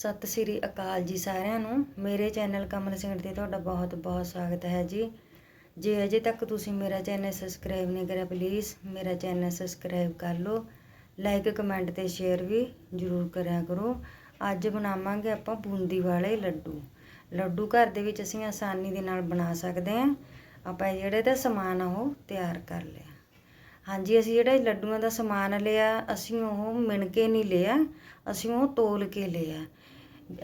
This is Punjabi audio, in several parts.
ਸਤਿ ਸ੍ਰੀ ਅਕਾਲ ਜੀ ਸਾਰਿਆਂ ਨੂੰ। ਮੇਰੇ ਚੈਨਲ ਕਮਲ ਸਿੰਘ ਤੇ ਤੁਹਾਡਾ ਬਹੁਤ ਬਹੁਤ ਸਵਾਗਤ ਹੈ ਜੀ। ਜੇ ਅਜੇ ਤੱਕ ਤੁਸੀਂ ਮੇਰਾ ਚੈਨਲ ਸਬਸਕ੍ਰਾਈਬ ਨਹੀਂ ਕਰਿਆ ਪਲੀਜ਼ ਮੇਰਾ ਚੈਨਲ ਸਬਸਕ੍ਰਾਈਬ ਕਰ ਲਓ। ਲਾਈਕ ਕਮੈਂਟ ਤੇ ਸ਼ੇਅਰ ਵੀ ਜ਼ਰੂਰ ਕਰਿਆ ਕਰੋ। ਅੱਜ ਬਣਾਵਾਂਗੇ ਆਪਾਂ ਬੂੰਦੀ ਵਾਲੇ ਲੱਡੂ। ਲੱਡੂ ਘਰ ਦੇ ਵਿੱਚ ਅਸੀਂ ਆਸਾਨੀ ਦੇ ਨਾਲ ਬਣਾ ਸਕਦੇ ਹਾਂ। ਆਪਾਂ ਜਿਹੜੇ ਦਾ ਸਮਾਨ ਆ ਉਹ ਤਿਆਰ ਕਰ ਲਿਆ। ਹਾਂਜੀ, ਅਸੀਂ ਜਿਹੜਾ ਇਹ ਲੱਡੂਆਂ ਦਾ ਸਮਾਨ ਲਿਆ, ਅਸੀਂ ਉਹ ਮਿਣ ਕੇ ਨਹੀਂ ਲਿਆ, ਅਸੀਂ ਉਹ ਤੋਲ ਕੇ ਲਿਆ।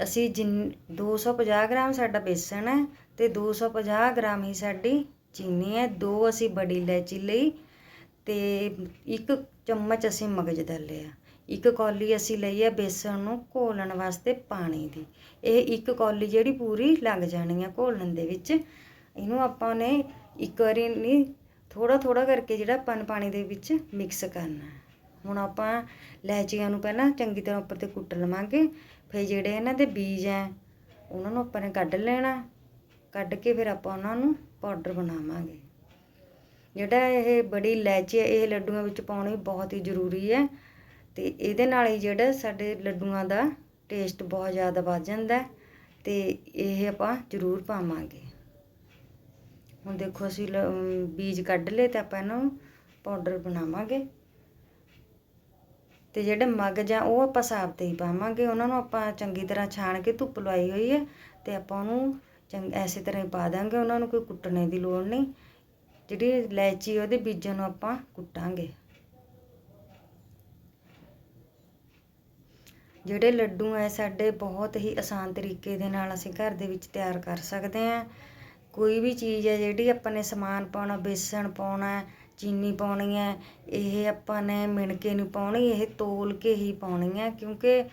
ਅਸੀਂ ਜਿੰਨ 250 ਗ੍ਰਾਮ ਸਾਡਾ ਬੇਸਣ ਹੈ ਅਤੇ ਦੋ ਸੌ ਪੰਜਾਹ ਗ੍ਰਾਮ ਹੀ ਸਾਡੀ ਚੀਨੀ ਹੈ, ਦੋ ਅਸੀਂ ਬੜੀ ਇਲਾਇਚੀ ਲਈ ਅਤੇ ਇੱਕ ਚਮਚ ਅਸੀਂ ਮਗਜ ਦਾ ਲਿਆ। ਇੱਕ ਕੌਲੀ ਅਸੀਂ ਲਈ ਹੈ ਬੇਸਣ ਨੂੰ ਘੋਲਣ ਵਾਸਤੇ ਪਾਣੀ ਦੀ। ਇਹ ਇੱਕ ਕੌਲੀ ਜਿਹੜੀ ਪੂਰੀ ਲੱਗ ਜਾਣੀ ਹੈ ਘੋਲਣ ਦੇ ਵਿੱਚ। ਇਹਨੂੰ ਆਪਾਂ ਨੇ ਇੱਕ ਵਾਰੀ ਨਹੀਂ ਥੋੜਾ ਥੋੜਾ ਕਰਕੇ ਜਿਹੜਾ ਪਨ ਪਾਣੀ ਦੇ ਵਿੱਚ ਮਿਕਸ ਕਰਨਾ ਹੁਣ ਆਪਾਂ ਲੈਚੀਆਂ ਨੂੰ ਪਹਿਲਾਂ ਚੰਗੀ ਤਰ੍ਹਾਂ ਉੱਪਰ ਤੇ ਕੁੱਟ ਲਵਾਂਗੇ। ਫਿਰ ਜਿਹੜੇ ਇਹਨਾਂ ਦੇ ਬੀਜ ਹੈ, ਉਹਨਾਂ ਨੂੰ ਆਪਾਂ ਨੇ ਕੱਢ ਲੈਣਾ। ਕੱਢ ਕੇ ਫਿਰ ਆਪਾਂ ਉਹਨਾਂ ਨੂੰ ਪਾਊਡਰ ਬਣਾਵਾਂਗੇ। ਜਿਹੜਾ ਇਹ ਬੜੀ ਇਲਾਇਚੀ ਹੈ, ਇਹ ਲੱਡੂਆਂ ਵਿੱਚ ਪਾਉਣੀ ਬਹੁਤ ਹੀ ਜ਼ਰੂਰੀ ਹੈ। ਤੇ ਇਹਦੇ ਨਾਲ ਹੀ ਜਿਹੜਾ ਸਾਡੇ ਲੱਡੂਆਂ ਦਾ ਟੇਸਟ ਬਹੁਤ ਜ਼ਿਆਦਾ ਵੱਧ ਜਾਂਦਾ ਹੈ ਤੇ ਇਹ ਆਪਾਂ ਜ਼ਰੂਰ ਪਾਵਾਂਗੇ। ਹੁਣ ਦੇਖੋ ਅਸੀਂ ਬੀਜ ਕੱਢ ਲਏ ਤੇ ਆਪਾਂ ਇਹਨੂੰ ਪਾਊਡਰ ਬਣਾਵਾਂਗੇ। ਤੇ ਜਿਹੜੇ ਮਗਜ ਆ ਉਹ ਆਪਾਂ ਸਾਬਤ ਹੀ ਪਾਵਾਂਗੇ, ਉਹਨਾਂ ਨੂੰ ਆਪਾਂ ਚੰਗੀ ਤਰ੍ਹਾਂ ਛਾਣ ਕੇ ਧੁੱਪ ਲਵਾਈ ਹੋਈ ਹੈ ਤੇ ਆਪਾਂ ਉਹਨੂੰ ਚੰਗ, ਐਸੇ ਤਰ੍ਹਾਂ ਹੀ ਪਾ ਦਾਂਗੇ, ਉਹਨਾਂ ਨੂੰ ਕੋਈ ਕੁੱਟਣੇ ਦੀ ਲੋੜ ਨਹੀਂ। ਜਿਹੜੀ ਇਲਾਇਚੀ ਉਹਦੇ ਬੀਜਾਂ ਨੂੰ ਆਪਾਂ ਕੁੱਟਾਂਗੇ। ਜਿਹੜੇ ਲੱਡੂ ਐ ਸਾਡੇ ਬਹੁਤ ਹੀ ਆਸਾਨ ਤਰੀਕੇ ਦੇ ਨਾਲ ਅਸੀਂ ਘਰ ਦੇ ਵਿੱਚ ਤਿਆਰ ਕਰ ਸਕਦੇ ਹਾਂ। ਕੋਈ ਵੀ ਚੀਜ਼ ਹੈ ਜਿਹੜੀ ਆਪਾਂ ਨੇ ਸਮਾਨ ਪਾਉਣਾ, ਬੇਸਣ ਪਾਉਣਾ, ਚੀਨੀ ਪਾਉਣੀ ਹੈ, ਇਹ ਆਪਾਂ ਨੇ ਮਿਣ ਕੇ ਨਹੀਂ ਪਾਉਣੀ, ਇਹ ਤੋਲ ਕੇ ਹੀ ਪਾਉਣੀ ਹੈ ਕਿਉਂਕਿ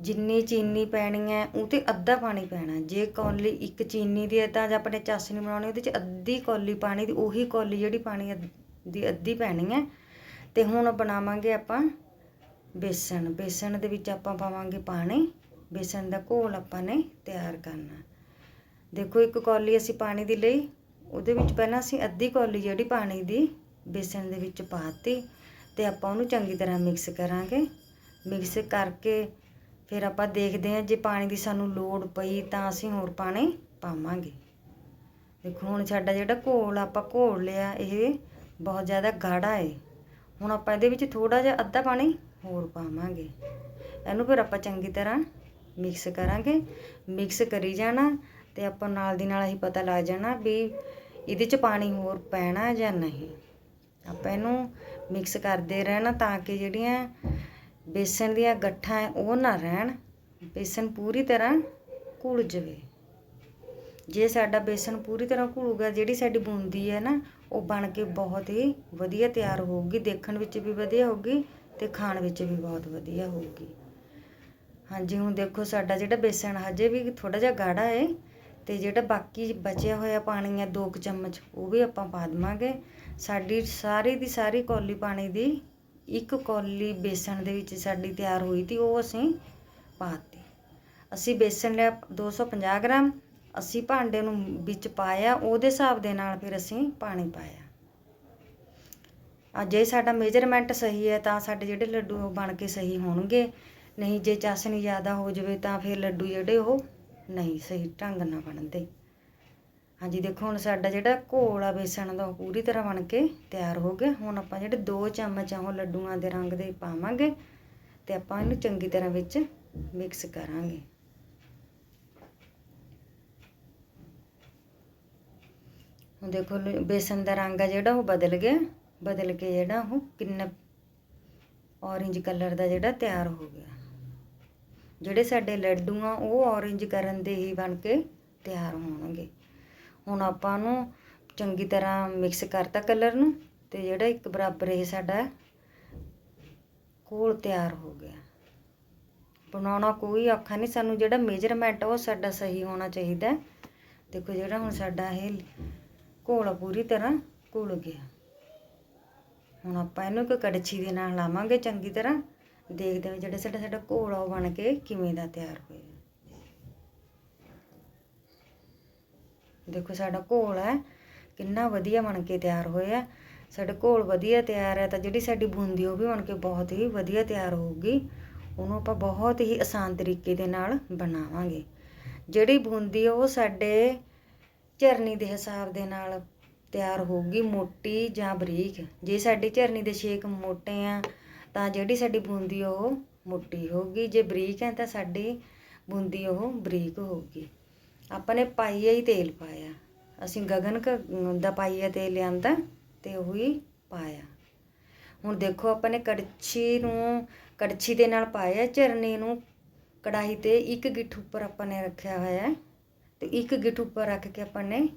ਜਿੰਨੀ ਚੀਨੀ ਪੈਣੀ ਹੈ, ਉਹ ਤੇ ਅੱਧਾ ਪਾਣੀ ਪੈਣਾ। ਜੇ ਕੌਲੀ ਇੱਕ ਚੀਨੀ ਦੀ ਹੈ ਤਾਂ ਜੇ ਆਪਣੇ ਚਾਸ਼ਨੀ ਬਣਾਉਣੀ, ਉਹਦੇ ਚ ਅੱਧੀ ਕੌਲੀ ਪਾਣੀ ਦੀ, ਉਹੀ ਕੌਲੀ ਜਿਹੜੀ ਪਾਣੀ ਅੱਧ- ਦੀ ਅੱਧੀ ਪੈਣੀ ਹੈ। ਤੇ ਹੁਣ ਬਣਾਵਾਂਗੇ ਆਪਾਂ ਬੇਸਣ। ਬੇਸਣ ਦੇ ਵਿੱਚ ਆਪਾਂ ਪਾਵਾਂਗੇ ਪਾਣੀ। ਬੇਸਣ ਦਾ ਘੋਲ ਆਪਾਂ ਨੇ ਤਿਆਰ ਕਰਨਾ। ਦੇਖੋ ਇੱਕ ਕੌਲੀ ਅਸੀਂ ਪਾਣੀ ਦੀ ਲਈ, ਉਹਦੇ ਵਿੱਚ ਪਹਿਲਾਂ ਅਸੀਂ ਅੱਧੀ ਕੌਲੀ ਜਿਹੜੀ ਪਾਣੀ ਦੀ ਬੇਸਣ ਦੇ ਵਿੱਚ ਪਾਤੀ ਤੇ ਆਪਾਂ ਉਹਨੂੰ ਚੰਗੀ ਤਰ੍ਹਾਂ ਮਿਕਸ ਕਰਾਂਗੇ। ਮਿਕਸ ਕਰਕੇ ਫਿਰ ਆਪਾਂ ਦੇਖਦੇ ਹਾਂ ਜੇ ਪਾਣੀ ਦੀ ਸਾਨੂੰ ਲੋੜ ਪਈ ਤਾਂ ਅਸੀਂ ਹੋਰ ਪਾਣੀ ਪਾਵਾਂਗੇ। ਦੇਖੋ ਹੁਣ ਸਾਡਾ ਜਿਹੜਾ ਘੋਲ ਆਪਾਂ ਘੋਲ ਲਿਆ, ਇਹ ਬਹੁਤ ਜ਼ਿਆਦਾ ਗਾੜਾ ਹੈ ਹੁਣ ਆਪਾਂ ਇਹਦੇ ਵਿੱਚ ਥੋੜਾ ਜਿਹਾ ਅੱਧਾ ਪਾਣੀ ਹੋਰ ਪਾਵਾਂਗੇ। ਇਹਨੂੰ ਫਿਰ ਆਪਾਂ ਚੰਗੀ ਤਰ੍ਹਾਂ ਮਿਕਸ ਕਰਾਂਗੇ। ਮਿਕਸ ਕਰੀ ਜਾਣਾ ਤੇ ਆਪਾਂ ਨਾਲ ਦੀ ਨਾਲ ਹੀ ਪਤਾ ਲੱਗ ਜਾਣਾ ਵੀ ਇਹਦੇ ਚ ਪਾਣੀ ਹੋਰ ਪੈਣਾ ਜਾਂ ਨਹੀਂ। ਆਪਾਂ ਇਹਨੂੰ ਮਿਕਸ ਕਰਦੇ ਰਹਿਣਾ ਤਾਂ ਕਿ ਜਿਹੜੀਆਂ ਬੇਸਣ ਦੀਆਂ ਗੱਠਾਂ ਉਹ ਨਾ ਰਹਿਣ ਬੇਸਣ ਪੂਰੀ ਤਰ੍ਹਾਂ ਘੁਲ ਜਾਵੇ। ਜੇ ਸਾਡਾ ਬੇਸਣ ਪੂਰੀ ਤਰ੍ਹਾਂ ਘੁਲੂਗਾ, ਜਿਹੜੀ ਸਾਡੀ ਬੂੰਦੀ ਹੈ ਨਾ, ਉਹ ਬਣ ਕੇ ਬਹੁਤ ਹੀ ਵਧੀਆ ਤਿਆਰ ਹੋਊਗੀ, ਦੇਖਣ ਵਿੱਚ ਵੀ ਵਧੀਆ ਹੋਊਗੀ ਤੇ ਖਾਣ ਵਿੱਚ ਵੀ ਬਹੁਤ ਵਧੀਆ ਹੋਊਗੀ। ਹਾਂਜੀ, ਹੁਣ ਦੇਖੋ ਸਾਡਾ ਜਿਹੜਾ ਬੇਸਣ ਹਜੇ ਵੀ ਥੋੜਾ ਜਿਹਾ ਗਾੜਾ ਹੈ ਅਤੇ ਜਿਹੜਾ ਬਾਕੀ ਬਚਿਆ ਹੋਇਆ ਪਾਣੀ ਹੈ ਦੋ ਕੁ ਚਮਚ, ਉਹ ਵੀ ਆਪਾਂ ਪਾ ਦੇਵਾਂਗੇ। ਸਾਡੀ ਸਾਰੀ ਦੀ ਸਾਰੀ ਕੌਲੀ ਪਾਣੀ ਦੀ ਇੱਕ ਕੌਲੀ ਬੇਸਣ ਦੇ ਵਿੱਚ ਸਾਡੀ ਤਿਆਰ ਹੋਈ ਤੀ, ਉਹ ਅਸੀਂ ਪਾਤੀ ਅਸੀਂ ਬੇਸਣ ਲਿਆ 250 ਗ੍ਰਾਮ, ਅਸੀਂ ਭਾਂਡੇ ਨੂੰ ਵਿੱਚ ਪਾਇਆ, ਉਹਦੇ ਹਿਸਾਬ ਦੇ ਨਾਲ ਫਿਰ ਅਸੀਂ ਪਾਣੀ ਪਾਇਆ। ਆ ਜੇ ਸਾਡਾ ਮੇਜਰਮੈਂਟ ਸਹੀ ਹੈ, ਤਾਂ ਸਾਡੇ ਜਿਹੜੇ ਲੱਡੂ ਉਹ ਬਣ ਕੇ ਸਹੀ ਹੋਣਗੇ। ਨਹੀਂ, ਜੇ ਚਾਸ਼ਨੀ ਜ਼ਿਆਦਾ ਹੋ ਜਾਵੇ ਤਾਂ ਫਿਰ ਲੱਡੂ ਜਿਹੜੇ ਉਹ ਨਹੀਂ ਸਹੀ ਢੰਗ ਨਾਲ ਬਣਦੇ। ਹਾਂਜੀ, ਦੇਖੋ ਹੁਣ ਸਾਡਾ ਜਿਹੜਾ ਘੋਲ ਆ ਬੇਸਣ ਦਾ, ਉਹ ਪੂਰੀ ਤਰ੍ਹਾਂ ਬਣ ਕੇ ਤਿਆਰ ਹੋ ਗਿਆ। ਹੁਣ ਆਪਾਂ ਜਿਹੜੇ 2 ਚਮਚ ਆ, ਉਹ ਲੱਡੂਆਂ ਦੇ ਰੰਗ ਦੇ ਪਾਵਾਂਗੇ ਤੇ ਆਪਾਂ ਇਹਨੂੰ ਚੰਗੀ ਤਰ੍ਹਾਂ ਵਿੱਚ ਮਿਕਸ ਕਰਾਂਗੇ। ਹੁਣ ਦੇਖੋ ਲ- ਬੇਸਣ ਦਾ ਰੰਗ ਆ ਜਿਹੜਾ, ਉਹ ਬਦਲ ਗਿਆ। ਬਦਲ ਕੇ ਜਿਹੜਾ ਉਹ ਕਿੰਨਾ ਔਰੇਂਜ ਕਲਰ ਦਾ ਜਿਹੜਾ ਤਿਆਰ ਹੋ ਗਿਆ। ਜਿਹੜੇ ਸਾਡੇ ਲੱਡੂ ਆ, ਉਹ ਔਰੇਂਜ ਕਰਨ ਦੇ ਹੀ ਬਣ ਕੇ ਤਿਆਰ ਹੋਣਗੇ। ਹੁਣ ਆਪਾਂ ਨੂੰ ਚੰਗੀ ਤਰ੍ਹਾਂ ਮਿਕਸ ਕਰਤਾ ਕਲਰ ਨੂੰ ਤੇ ਜਿਹੜਾ ਇੱਕ ਬਰਾਬਰ ਇਹ ਸਾਡਾ ਘੋਲ ਤਿਆਰ ਹੋ ਗਿਆ। ਬਣਾਉਣਾ ਕੋਈ ਔਖਾ ਨਹੀਂ, ਸਾਨੂੰ ਜਿਹੜਾ ਮੇਜਰਮੈਂਟ ਉਹ ਸਾਡਾ ਸਹੀ ਹੋਣਾ ਚਾਹੀਦਾ। ਦੇਖੋ ਜਿਹੜਾ ਹੁਣ ਸਾਡਾ ਇਹ ਘੋਲ ਪੂਰੀ ਤਰ੍ਹਾਂ ਘੁਲ ਗਿਆ। ਹੁਣ ਆਪਾਂ ਇਹਨੂੰ ਇੱਕ ਕੜਛੀ ਦੇ ਨਾਲ ਲਾਵਾਂਗੇ ਚੰਗੀ ਤਰ੍ਹਾਂ। ਦੇਖਦੇ ਹਾਂ ਜਿਹੜਾ ਸਾਡਾ ਸਾਡਾ ਘੋਲ ਆ ਉਹ ਬਣ ਕੇ ਕਿਵੇਂ ਦਾ ਤਿਆਰ ਹੋਇਆ। ਦੇਖੋ ਸਾਡਾ ਘੋਲ ਹੈ, ਕਿੰਨਾ ਵਧੀਆ ਬਣ ਕੇ ਤਿਆਰ ਹੋਇਆ ਸਾਡਾ ਘੋਲ ਵਧੀਆ ਤਿਆਰ ਹੈ ਤਾਂ ਜਿਹੜੀ ਸਾਡੀ ਬੂੰਦੀ ਉਹ ਵੀ ਬਣ ਕੇ ਬਹੁਤ ਹੀ ਵਧੀਆ ਤਿਆਰ ਹੋਊਗੀ। ਉਹਨੂੰ ਆਪਾਂ ਬਹੁਤ ਹੀ ਆਸਾਨ ਤਰੀਕੇ ਦੇ ਨਾਲ ਬਣਾਵਾਂਗੇ। ਜਿਹੜੀ ਬੂੰਦੀ ਉਹ ਸਾਡੇ ਝਰਨੀ ਦੇ ਹਿਸਾਬ ਦੇ ਨਾਲ ਤਿਆਰ ਹੋਊਗੀ ਮੋਟੀ ਜਾਂ ਬਰੀਕ। ਜੇ ਸਾਡੀ ਝਰਨੀ ਦੇ ਛੇਕ ਮੋਟੇ ਆ ਤਾਂ ਜਿਹੜੀ ਸਾਡੀ ਬੂੰਦੀ ਉਹ ਮੋਟੀ ਹੋਊਗੀ, ਜੇ ਬਰੀਕ ਹੈ ਤਾਂ ਸਾਡੀ ਬੂੰਦੀ ਉਹ ਬਰੀਕ ਹੋਊਗੀ। ਆਪਾਂ ਨੇ ਪਾਈਆ ਹੀ ਤੇਲ ਪਾਇਆ। ਅਸੀਂ ਗਗਨ ਦਾ ਪਾਈਆ ਤੇਲ ਲਿਆਂਦਾ ਤੇ ਉਹ ਹੀ ਪਾਇਆ। ਹੁਣ ਦੇਖੋ ਆਪਾਂ ਨੇ ਕੜਛੀ ਨੂੰ, ਕੜਛੀ ਦੇ ਨਾਲ ਪਾਇਆ, ਝਰਨੇ ਨੂੰ ਕੜਾਹੀ ਤੇ ਇੱਕ ਗਿੱਠ ਉੱਪਰ ਆਪਾਂ ਨੇ ਰੱਖਿਆ ਹੋਇਆ ਹੈ। ਤੇ ਇੱਕ ਗਿੱਠ ਉੱਪਰ ਰੱਖ ਕੇ ਆਪਾਂ ਨੇ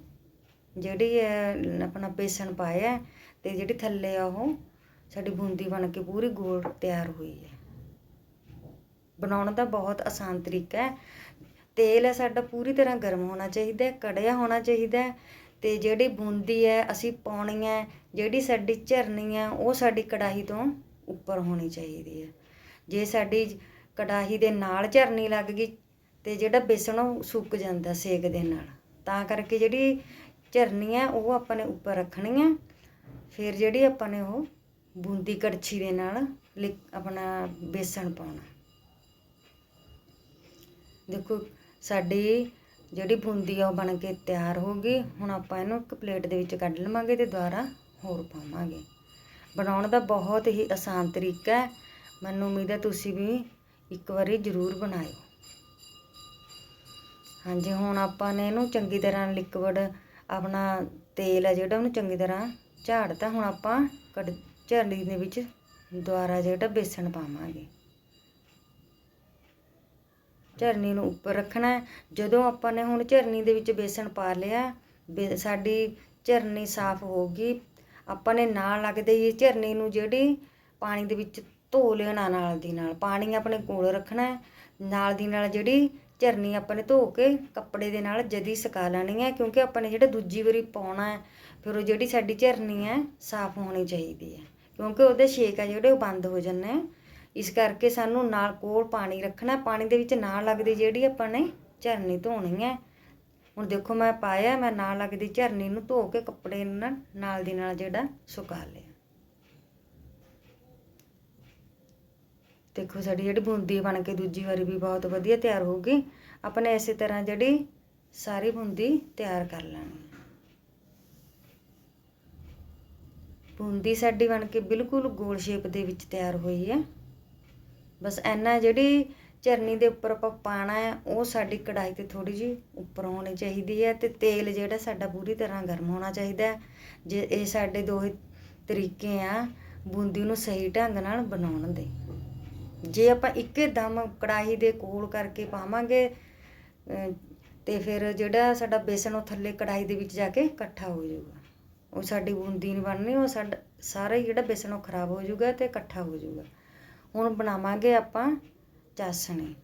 ਜਿਹੜੀ ਹੈ ਆਪਣਾ ਬੇਸਣ ਪਾਇਆ ਹੈ ਤੇ ਜਿਹੜੀ ਥੱਲੇ ਆ ਉਹ ਸਾਡੀ ਬੂੰਦੀ ਬਣ ਕੇ ਪੂਰੀ ਗੋਲ ਤਿਆਰ ਹੋਈ ਹੈ। ਬਣਾਉਣ ਦਾ ਬਹੁਤ ਆਸਾਨ ਤਰੀਕਾ ਹੈ। ਤੇਲ ਹੈ ਸਾਡਾ ਪੂਰੀ ਤਰ੍ਹਾਂ ਗਰਮ ਹੋਣਾ ਚਾਹੀਦਾ ਹੈ, ਕੜਿਆ ਹੋਣਾ ਚਾਹੀਦਾ ਹੈ ਤੇ ਜਿਹੜੀ ਬੂੰਦੀ ਹੈ, ਅਸੀਂ ਪਾਉਣੀ ਹੈ, ਜਿਹੜੀ ਸਾਡੀ ਝਰਨੀ ਹੈ, ਉਹ ਸਾਡੀ ਕੜਾਹੀ ਤੋਂ ਉੱਪਰ ਹੋਣੀ ਚਾਹੀਦੀ ਹੈ। ਜੇ ਸਾਡੀ ਕੜਾਹੀ ਦੇ ਨਾਲ ਝਰਨੀ ਲੱਗ ਗਈ ਤੇ ਜਿਹੜਾ ਬੇਸਣ ਉਹ ਸੁੱਕ ਜਾਂਦਾ ਸੇਕ ਦੇ ਨਾਲ। ਤਾਂ ਕਰਕੇ ਜਿਹੜੀ ਝਰਨੀ ਹੈ, ਉਹ ਆਪਾਂ ਨੇ ਉੱਪਰ ਰੱਖਣੀ ਹੈ। ਫਿਰ ਜਿਹੜੀ ਆਪਾਂ ਨੇ ਉਹ ਬੂੰਦੀ ਕੜਛੀ ਦੇ ਨਾਲ ਲਿਕ- ਆਪਣਾ ਬੇਸਣ ਪਾਉਣਾ। ਦੇਖੋ, ਸਾਡੀ ਜਿਹੜੀ ਬੂੰਦੀ ਆ ਉਹ ਬਣ ਕੇ ਤਿਆਰ ਹੋ ਗਈ। ਹੁਣ ਆਪਾਂ ਇਹਨੂੰ ਇੱਕ ਪਲੇਟ ਦੇ ਵਿੱਚ ਕੱਢ ਲਵਾਂਗੇ ਤੇ ਦੁਬਾਰਾ ਹੋਰ ਪਾਵਾਂਗੇ। ਬਣਾਉਣ ਦਾ ਬਹੁਤ ਹੀ ਆਸਾਨ ਤਰੀਕਾ ਹੈ। ਮੈਨੂੰ ਉਮੀਦ ਹੈ ਤੁਸੀਂ ਵੀ ਇੱਕ ਵਾਰੀ ਜ਼ਰੂਰ ਬਣਾਇਓ। ਹਾਂਜੀ, ਹੁਣ ਆਪਾਂ ਨੇ ਇਹਨੂੰ ਚੰਗੀ ਤਰ੍ਹਾਂ ਲਿਕਵਿਡ ਆਪਣਾ ਤੇਲ ਹੈ ਜਿਹੜਾ ਉਹਨੂੰ ਚੰਗੀ ਤਰ੍ਹਾਂ ਝਾੜਤਾ। ਹੁਣ ਆਪਾਂ ਕੜ ਝਰਨੀ ਦੇ ਵਿੱਚ ਦੁਬਾਰਾ ਜਿਹੜਾ ਬੇਸਣ ਪਾਵਾਂਗੇ। ਝਰਨੀ ਨੂੰ ਉੱਪਰ ਰੱਖਣਾ ਜਦੋਂ ਆਪਾਂ ਨੇ ਹੁਣ ਝਰਨੀ ਦੇ ਵਿੱਚ ਬੇਸਣ ਪਾ ਲਿਆ, ਬੇ- ਸਾਡੀ ਝਰਨੀ ਸਾਫ਼ ਹੋ ਗਈ। ਆਪਾਂ ਨੇ ਨਾਲ ਲੱਗਦੇ ਹੀ ਝਰਨੀ ਨੂੰ ਜਿਹੜੀ ਪਾਣੀ ਦੇ ਵਿੱਚ ਧੋ ਲੈਣਾ ਨਾਲ ਦੀ ਨਾਲ। ਪਾਣੀ ਆਪਣੇ ਕੋਲ ਰੱਖਣਾ ਨਾਲ ਦੀ ਨਾਲ ਜਿਹੜੀ ਝਰਨੀ ਆਪਾਂ ਨੇ ਧੋ ਕੇ ਕੱਪੜੇ ਦੇ ਨਾਲ ਜਦੀ ਸੁਕਾ ਲੈਣੀ ਹੈ ਕਿਉਂਕਿ ਆਪਾਂ ਨੇ ਜਿਹੜਾ ਦੂਜੀ ਵਾਰੀ ਪਾਉਣਾ ਹੈ, ਫਿਰ ਉਹ ਜਿਹੜੀ ਸਾਡੀ ਝਰਨੀ ਹੈ, ਸਾਫ਼ ਹੋਣੀ ਚਾਹੀਦੀ ਹੈ, ਕਿਉਂਕਿ ਉਹਦੇ ਛੇਕ ਆ ਜਿਹੜੇ ਉਹ ਬੰਦ ਹੋ ਜਾਂਦੇ ਆ। ਇਸ ਕਰਕੇ ਸਾਨੂੰ ਨਾਲ ਕੋਲ ਪਾਣੀ ਰੱਖਣਾ, ਪਾਣੀ ਦੇ ਵਿੱਚ ਨਾ ਲੱਗਦੀ ਜਿਹੜੀ ਆਪਾਂ ਨੇ ਝਰਨੀ ਧੋਣੀ ਹੈ। ਹੁਣ ਦੇਖੋ ਮੈਂ ਪਾਇਆ, ਮੈਂ ਨਾ ਲੱਗਦੀ ਝਰਨੀ ਨੂੰ ਧੋ ਕੇ ਕੱਪੜੇ ਨਾਲ ਨਾਲ ਦੀ ਨਾਲ ਜਿਹੜਾ ਸੁਕਾ ਲਿਆ। ਦੇਖੋ ਸਾਡੀ ਜਿਹੜੀ ਬੂੰਦੀ ਬਣ ਕੇ ਦੂਜੀ ਵਾਰੀ ਵੀ ਬਹੁਤ ਵਧੀਆ ਤਿਆਰ ਹੋਊਗੀ ਆਪਾਂ ਨੇ ਇਸੇ ਤਰ੍ਹਾਂ ਜਿਹੜੀ ਸਾਰੀ ਬੂੰਦੀ ਤਿਆਰ ਕਰ ਲੈਣੀ। ਬੂੰਦੀ ਸਾਡੀ ਬਣ ਕੇ ਬਿਲਕੁਲ ਗੋਲ ਸ਼ੇਪ ਦੇ ਵਿੱਚ ਤਿਆਰ ਹੋਈ ਹੈ। ਬਸ ਐਨਾ ਜਿਹੜੀ ਝਰਨੀ ਦੇ ਉੱਪਰ ਆਪਾਂ ਪਾਣਾ ਹੈ, ਉਹ ਸਾਡੀ ਕੜਾਈ ਤੇ ਥੋੜੀ ਜਿਹੀ ਉੱਪਰ ਹੋਣੀ ਚਾਹੀਦੀ ਹੈ ਤੇ ਤੇਲ ਜਿਹੜਾ ਸਾਡਾ ਪੂਰੀ ਤਰ੍ਹਾਂ ਗਰਮ ਹੋਣਾ ਚਾਹੀਦਾ ਹੈ। ਜੇ ਇਹ ਸਾਡੇ ਦੋ ਤਰੀਕੇ ਆ ਬੂੰਦੀ ਨੂੰ ਸਹੀ ਢੰਗ ਨਾਲ ਬਣਾਉਣ ਦੇ। ਜੇ ਆਪਾਂ ਇੱਕੇ ਦਮ ਕੜਾਹੀ ਦੇ ਕੋਲ ਕਰਕੇ ਪਾਵਾਂਗੇ ਅਹ, ਤੇ ਫਿਰ ਜਿਹੜਾ ਸਾਡਾ ਬੇਸਣ ਉਹ ਥੱਲੇ ਕੜਾਹੀ ਦੇ ਵਿੱਚ ਜਾ ਕੇ ਇਕੱਠਾ ਹੋ ਜਾਊਗਾ। ਉਹ ਸਾਡੀ ਬੂੰਦੀ ਨਹੀਂ ਬਣਨੀ ਉਹ ਸਾਡਾ ਸਾਰਾ ਹੀ ਜਿਹੜਾ ਬੇਸਣ ਉਹ ਖਰਾਬ ਹੋ ਜਾਊਗਾ ਤੇ ਇਕੱਠਾ ਹੋ ਜਾਊਗਾ। ਹੁਣ ਬਣਾਵਾਂਗੇ ਆਪਾਂ ਚਾਸ਼ਣੀ।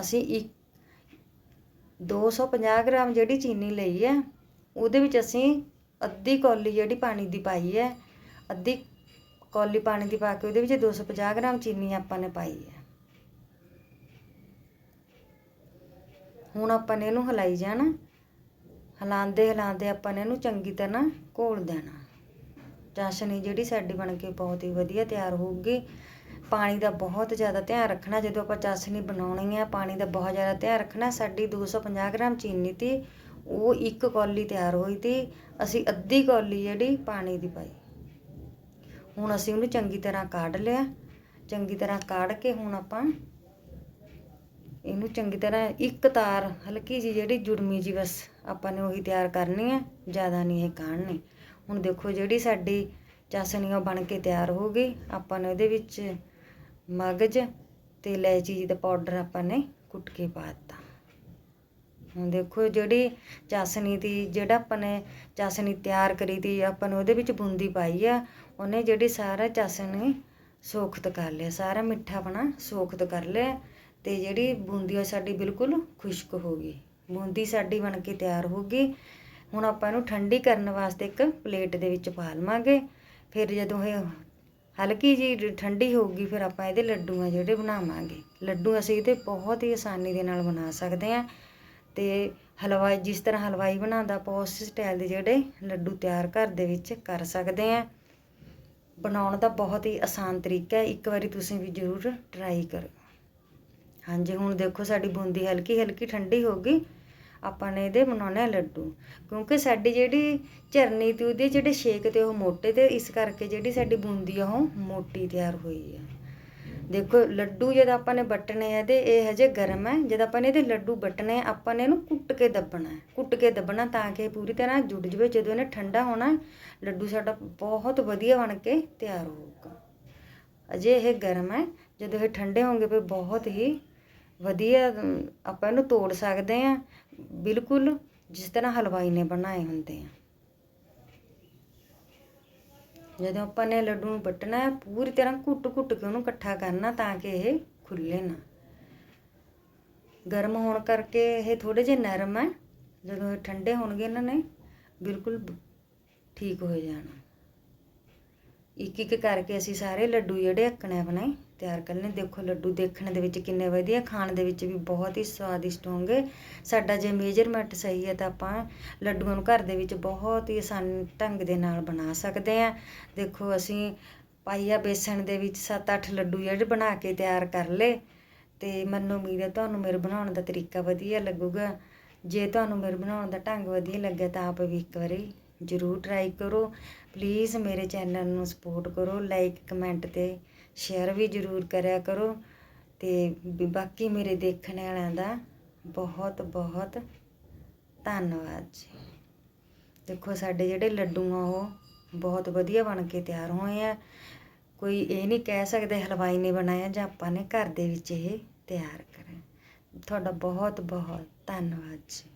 ਅਸੀਂ ਇੱਕ 250 ਗ੍ਰਾਮ ਜਿਹੜੀ ਚੀਨੀ ਲਈ ਹੈ ਉਹਦੇ ਵਿੱਚ ਅਸੀਂ ਅੱਧੀ ਕੌਲੀ ਜਿਹੜੀ ਪਾਣੀ ਦੀ ਪਾਈ ਹੈ ਅੱਧੀ ਕੌਲੀ ਪਾਣੀ ਦੀ ਪਾ ਕੇ ਉਹਦੇ ਵਿੱਚ 250 ਗ੍ਰਾਮ ਚੀਨੀ ਆਪਾਂ ਨੇ ਪਾਈ ਹੈ ਹੁਣ ਆਪਾਂ ਨੇ ਇਹਨੂੰ ਹਿਲਾਈ ਜਾਣਾ। ਹਿਲਾਉਂਦੇ ਹਿਲਾਉਂਦੇ ਆਪਾਂ ਨੇ ਇਹਨੂੰ ਚੰਗੀ ਤਰ੍ਹਾਂ ਘੋਲ ਦੇਣਾ। ਚਾਸ਼ਣੀ ਜਿਹੜੀ ਸਾਡੀ ਬਣ ਕੇ ਬਹੁਤ ਹੀ ਵਧੀਆ ਤਿਆਰ ਹੋਊਗੀ। ਪਾਣੀ ਦਾ ਬਹੁਤ ਜ਼ਿਆਦਾ ਧਿਆਨ ਰੱਖਣਾ, ਜਦੋਂ ਆਪਾਂ ਚਾਸ਼ਣੀ ਬਣਾਉਣੀ ਹੈ ਪਾਣੀ ਦਾ ਬਹੁਤ ਜ਼ਿਆਦਾ ਧਿਆਨ ਰੱਖਣਾ। ਸਾਡੀ 250 ਗ੍ਰਾਮ ਚੀਨੀ ਤੀ, ਉਹ ਇੱਕ ਕੌਲੀ ਤਿਆਰ ਹੋਈ ਤੀ। ਅਸੀਂ ਅੱਧੀ ਕੌਲੀ ਜਿਹੜੀ ਪਾਣੀ ਦੀ ਪਾਈ। ਹੁਣ ਅਸੀਂ ਉਹਨੂੰ ਚੰਗੀ ਤਰ੍ਹਾਂ ਕਾਢ ਲਿਆ। ਚੰਗੀ ਤਰ੍ਹਾਂ ਕਾਢ ਕੇ ਹੁਣ ਆਪਾਂ ਇਹਨੂੰ ਚੰਗੀ ਤਰ੍ਹਾਂ ਇੱਕ ਤਾਰ, ਹਲਕੀ ਜੀ ਜਿਹੜੀ ਜੁੜਮੀ ਜੀ ਬਸ ਆਪਾਂ ਨੇ ਉਹੀ ਤਿਆਰ ਕਰਨੀ ਹੈ ਜ਼ਿਆਦਾ ਨਹੀਂ ਇਹ ਕਾਢਣੀ। ਹੁਣ ਦੇਖੋ ਜਿਹੜੀ ਸਾਡੀ ਚਾਸ਼ਣੀ ਉਹ ਬਣ ਕੇ ਤਿਆਰ ਹੋ ਗਈ, ਆਪਾਂ ਨੇ ਉਹਦੇ ਵਿੱਚ ਮਗਜ ਤੇ ਇਲਾਇਚੀ ਦਾ ਪਾਊਡਰ ਆਪਾਂ ਨੇ ਕੁੱਟ ਕੇ ਪਾ ਦਿੱਤਾ। ਦੇਖੋ ਜਿਹੜੀ ਚਾਸ਼ਣੀ ਦੀ ਜਿਹੜਾ ਆਪਾਂ ਨੇ ਚਾਸ਼ਣੀ ਤਿਆਰ ਕਰੀ ਤੀ, ਆਪਾਂ ਨੇ ਉਹਦੇ ਵਿੱਚ ਬੂੰਦੀ ਪਾਈ ਆ, ਉਹਨੇ ਜਿਹੜੀ ਸਾਰਾ ਚਾਸ਼ਣੀ ਸੋਖਤ ਕਰ ਲਿਆ, ਸਾਰਾ ਮਿੱਠਾ ਬਣਾ ਸੋਖਤ ਕਰ ਲਿਆ ਤੇ ਜਿਹੜੀ ਬੂੰਦੀ ਆ ਸਾਡੀ ਬਿਲਕੁਲ ਖੁਸ਼ਕ ਹੋ ਗਈ। ਬੂੰਦੀ ਸਾਡੀ ਬਣ ਕੇ ਤਿਆਰ ਹੋ ਗਈ। ਹੁਣ ਆਪਾਂ ਇਹਨੂੰ ਠੰਡੀ ਕਰਨ ਵਾਸਤੇ ਇੱਕ ਪਲੇਟ ਦੇ ਵਿੱਚ ਪਾ ਲਵਾਂਗੇ। ਫਿਰ ਜਦੋਂ ਇਹ ਹਲਕੀ ਜੀ ਠੰਡੀ ਹੋਊਗੀ, ਫਿਰ ਆਪਾਂ ਇਹਦੇ ਲੱਡੂ ਆ ਜਿਹੜੇ ਬਣਾਵਾਂਗੇ। ਲੱਡੂ ਅਸੀਂ ਇਹਦੇ ਬਹੁਤ ਹੀ ਆਸਾਨੀ ਦੇ ਨਾਲ ਬਣਾ ਸਕਦੇ ਹਾਂ। ਤੇ ਹਲਵਾਈ, ਜਿਸ ਤਰ੍ਹਾਂ ਹਲਵਾਈ ਬਣਾਉਂਦਾ, ਆਪਾਂ ਉਸ ਸਟਾਈਲ ਦੇ ਜਿਹੜੇ ਲੱਡੂ ਤਿਆਰ ਘਰ ਦੇ ਵਿੱਚ ਕਰ ਸਕਦੇ ਹਾਂ। ਬਣਾਉਣ ਦਾ ਬਹੁਤ ਹੀ ਆਸਾਨ ਤਰੀਕਾ ਹੈ। ਇੱਕ ਵਾਰੀ ਤੁਸੀਂ ਵੀ ਜ਼ਰੂਰ ਟਰਾਈ ਕਰੋ। ਹਾਂਜੀ, ਹੁਣ ਦੇਖੋ ਸਾਡੀ ਬੂੰਦੀ ਹਲਕੀ ਹਲਕੀ ਠੰਡੀ ਹੋ ਗਈ। ਆਪਾਂ ਨੇ ਇਹਦੇ ਬਣਾਉਣੇ ਆ ਲੱਡੂ। ਕਿਉਂਕਿ ਸਾਡੀ ਜਿਹੜੀ ਝਰਨੀ ਤੇ ਉਹਦੇ ਜਿਹੜੇ ਸ਼ੇਕ ਤੇ ਉਹ ਮੋਟੇ ਤੇ, ਇਸ ਕਰਕੇ ਜਿਹੜੀ ਸਾਡੀ ਬੂੰਦੀ ਆ, ਉਹ ਮੋਟੀ ਤਿਆਰ ਹੋਈ ਆ। ਦੇਖੋ, ਲੱਡੂ ਜਦ ਆਪਾਂ ਨੇ ਵੱਟਣੇ ਆ ਤੇ ਇਹ ਹਜੇ ਗਰਮ ਹੈ। ਜਦ ਆਪਾਂ ਨੇ ਇਹਦੇ ਲੱਡੂ ਵੱਟਣੇ ਆ, ਆਪਾਂ ਨੇ ਇਹਨੂੰ ਕੁੱਟ ਕੇ ਦੱਬਣਾ ਹੈ। ਕੁੱਟ ਕੇ ਦੱਬਣਾ ਤਾਂ ਕਿ ਇਹ ਪੂਰੀ ਤਰ੍ਹਾਂ ਜੁੜ ਜਵੇ। ਜਦੋਂ ਇਹਨੇ ਠੰਡਾ ਹੋਣਾ, ਲੱਡੂ ਸਾਡਾ ਬਹੁਤ ਵਧੀਆ ਬਣ ਕੇ ਤਿਆਰ ਹੋਊਗਾ। ਅਜੇ ਇਹ ਗਰਮ ਹੈ। ਜਦੋਂ ਇਹ ਠੰਡੇ ਹੋਣਗੇ, ਫਿਰ ਬਹੁਤ ਹੀ ਵਧੀਆ ਆਪਾਂ ਇਹਨੂੰ ਤੋੜ ਸਕਦੇ ਆ ਬਿਲਕੁਲ ਜਿਸ ਤਰ੍ਹਾਂ ਹਲਵਾਈ ਨੇ ਬਣਾਏ ਹੁੰਦੇ ਆ। ਜਦੋਂ ਆਪਾਂ ਨੇ ਲੱਡੂ ਨੂੰ ਵੱਟਣਾ ਹੈ, ਪੂਰੀ ਤਰ੍ਹਾਂ ਘੁੱਟ-ਘੁੱਟ ਕੇ ਉਹਨੂੰ ਇਕੱਠਾ ਕਰਨਾ ਤਾਂ ਕਿ ਇਹ ਖੁੱਲੇ ਨਾ। ਗਰਮ ਹੋਣ ਕਰਕੇ ਇਹ ਥੋੜੇ ਜਿਹੇ ਨਰਮ ਹੈ। ਜਦੋਂ ਇਹ ਠੰਡੇ ਹੋਣਗੇ ਇਹਨਾਂ ਨੇ, ਬਿਲਕੁਲ ਠੀਕ ਹੋ ਜਾਣਾ। ਇੱਕ ਇੱਕ ਕਰਕੇ ਅਸੀਂ ਸਾਰੇ ਲੱਡੂ ਜਿਹੜੇ ਅੱਕਣੇ ਆਪਣੇ ਤਿਆਰ ਕਰ ਕਰਨੇ ਦੇਖੋ ਲੱਡੂ ਦੇਖਣ ਦੇ ਵਿੱਚ ਕਿੰਨੇ ਵਧੀਆ, ਖਾਣ ਦੇ ਵਿੱਚ ਵੀ ਬਹੁਤ ਹੀ ਸਵਾਦਿਸ਼ਟ ਹੋਣਗੇ। ਸਾਡਾ ਜੇ ਮੇਜਰਮੈਂਟ ਸਹੀ ਹੈ ਤਾਂ ਆਪਾਂ ਲੱਡੂਆਂ ਨੂੰ ਘਰ ਦੇ ਵਿੱਚ ਬਹੁਤ ਹੀ ਆਸਾਨ ਢੰਗ ਦੇ ਨਾਲ ਬਣਾ ਸਕਦੇ ਹਾਂ। ਦੇਖੋ ਅਸੀਂ ਪਾਈਆ ਬੇਸਣ ਦੇ ਵਿੱਚ 7-8 ਲੱਡੂ ਜਿਹੜੇ ਬਣਾ ਕੇ ਤਿਆਰ ਕਰ ਲਏ। ਤੇ ਮੈਨੂੰ ਉਮੀਦ ਹੈ ਤੁਹਾਨੂੰ ਮੇਰੇ ਬਣਾਉਣ ਦਾ ਤਰੀਕਾ ਵਧੀਆ ਲੱਗੂਗਾ। ਜੇ ਤੁਹਾਨੂੰ ਮੇਰੇ ਬਣਾਉਣ ਦਾ ਢੰਗ ਵਧੀਆ ਲੱਗਿਆ ਤਾਂ ਆਪ ਵੀ ਇੱਕ ਵਾਰੀ ਜ਼ਰੂਰ ਟਰਾਈ ਕਰੋ। ਪਲੀਜ਼ ਮੇਰੇ ਚੈਨਲ ਨੂੰ ਸਪੋਰਟ ਕਰੋ। ਲਾਈਕ ਕਮੈਂਟ ਤੇ ਸ਼ੇਅਰ ਵੀ ਜ਼ਰੂਰ ਕਰਿਆ ਕਰੋ ਅਤੇ ਬਾਕੀ ਮੇਰੇ ਦੇਖਣ ਵਾਲਿਆਂ ਦਾ ਬਹੁਤ ਬਹੁਤ ਧੰਨਵਾਦ ਜੀ। ਦੇਖੋ ਸਾਡੇ ਜਿਹੜੇ ਲੱਡੂ ਆ ਉਹ ਬਹੁਤ ਵਧੀਆ ਬਣ ਕੇ ਤਿਆਰ ਹੋਏ ਆ। ਕੋਈ ਇਹ ਨਹੀਂ ਕਹਿ ਸਕਦੇ ਹਲਵਾਈ ਨੇ ਬਣਾਇਆ ਜਾਂ ਆਪਾਂ ਨੇ ਘਰ ਦੇ ਵਿੱਚ ਇਹ ਤਿਆਰ ਕਰਿਆ। ਤੁਹਾਡਾ ਬਹੁਤ ਬਹੁਤ ਧੰਨਵਾਦ ਜੀ।